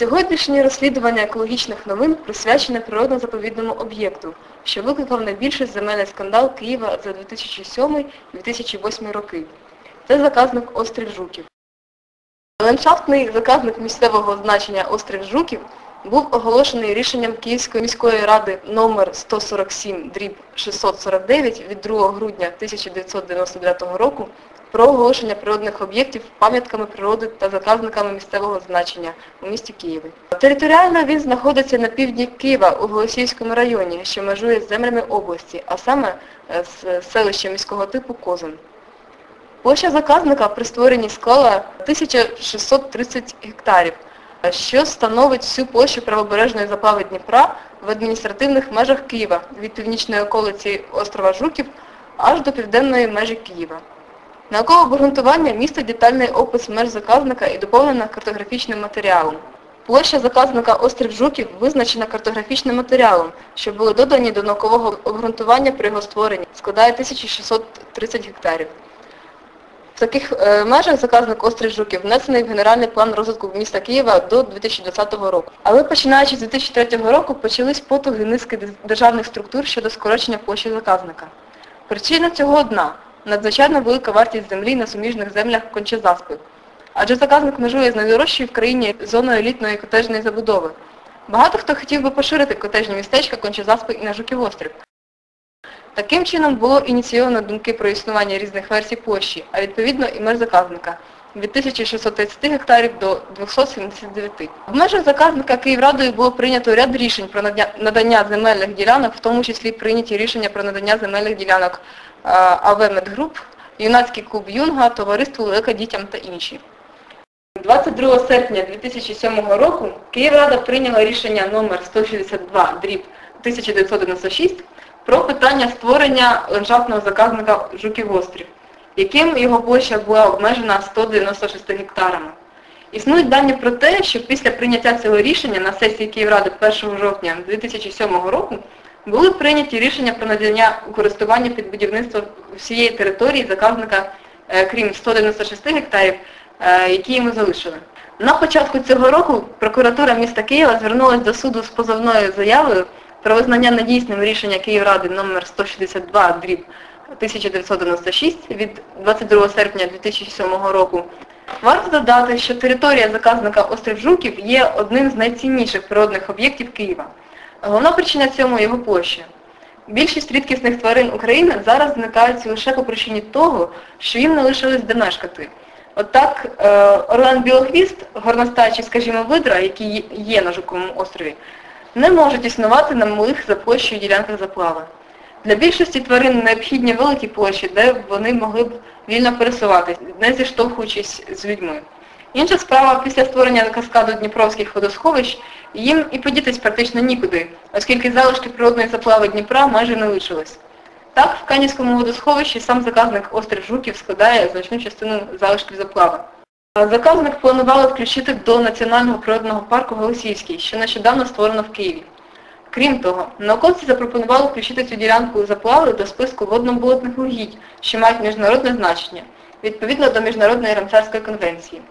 Сьогоднішнє розслідування екологічних новин присвячене природно-заповідному об'єкту, що викликав найбільший земельний скандал Києва за 2007-2008 роки. Це заказник Острів Жуків. Ландшафтний заказник місцевого значення Острів Жуків був оголошений рішенням Київської міської ради номер 147 дріб 649 від 2 грудня 1999 року про оголошення природних об'єктів пам'ятками природи та заказниками місцевого значення у місті Києві. Територіально він знаходиться на півдні Києва у Голосіївському районі, що межує з землями області, а саме е, з селища міського типу Козин. Площа заказника при створенні склала 1630 гектарів, що становить всю площу правобережної заплави Дніпра в адміністративних межах Києва від північної околиці острова Жуків аж до південної межі Києва. Наукове обґрунтування містить детальний опис меж заказника і доповнена картографічним матеріалом. Площа заказника Острів Жуків визначена картографічним матеріалом, що були додані до наукового обґрунтування при його створенні, складає 1630 гектарів. В таких е, межах заказник Острів Жуків внесений в Генеральний план розвитку міста Києва до 2020 року. Але починаючи з 2003 року почались потуги низки державних структур щодо скорочення площі заказника. Причина цього одна – надзвичайно велика вартість землі на суміжних землях Кончезаспи. Адже заказник межує з найдорожчою в країні зоною елітної котежної забудови. Багато хто хотів би поширити котежні містечка Кончезаспи і на Жуків-острів. Таким чином було ініційовано думки про існування різних версій площі, а відповідно і мер заказника від 1630 гектарів до 279. В межах заказника Київрадою було прийнято ряд рішень про надання земельних ділянок, в тому числі прийняті рішення про надання земельних ділянок АВ Медгруп, Юнацький клуб Юнга, Товариство Велика дітям та інші. 22 серпня 2007 року Київрада прийняла рішення номер 162 дріб 1996 про питання створення ландшафтного заказника Жуків-Острів, яким його площа була обмежена 196 гектарами. Існують дані про те, що після прийняття цього рішення на сесії Київради 1 жовтня 2007 року були прийняті рішення про надання у користування під будівництво всієї території заказника, е, крім 196 гектарів, е, які йому залишили. На початку цього року прокуратура міста Києва звернулася до суду з позовною заявою про визнання недійсним рішення Київради номер 162 дріб 1996 від 22 серпня 2007 року. Варто додати, що територія заказника Острів Жуків є одним з найцінніших природних об'єктів Києва. Головна причина цьому його площа. Більшість рідкісних тварин України зараз зникають лише по причині того, що їм не лишилось де. Отак От е, Орлен Білохвіст, горностаючий, скажімо, видра, які є на Жуковому острові, не можуть існувати на малих за площею ділянках заплави. Для більшості тварин необхідні великі площі, де вони могли б вільно пересуватися, не зіштовхуючись з людьми. Інша справа, після створення каскаду Дніпровських водосховищ, їм і подітись практично нікуди, оскільки залишки природної заплави Дніпра майже не лишилось. Так, в Канівському водосховищі сам заказник Острів Жуків складає значну частину залишків заплави. Заказник планували включити до Національного природного парку Голосіївський, що нещодавно створено в Києві. Крім того, науковці запропонували включити цю ділянку заплави до списку водно-болотних угідь, що мають міжнародне значення, відповідно до Міжнародної Рамсарської конвенції.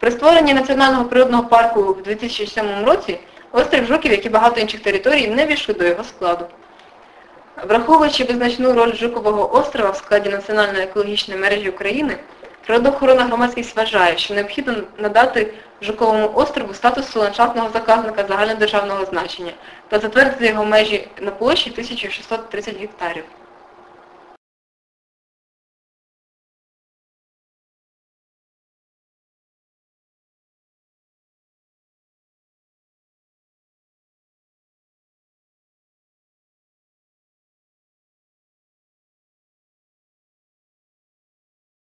При створенні Національного природного парку в 2007 році острів Жуків, як і багато інших територій, не війшли до його складу. Враховуючи визначну роль Жукового острова в складі Національної екологічної мережі України, Природоохоронна громадськість вважає, що необхідно надати Жуковому острову статусу ландшафтного заказника загальнодержавного значення та затвердити його межі на площі 1630 гектарів.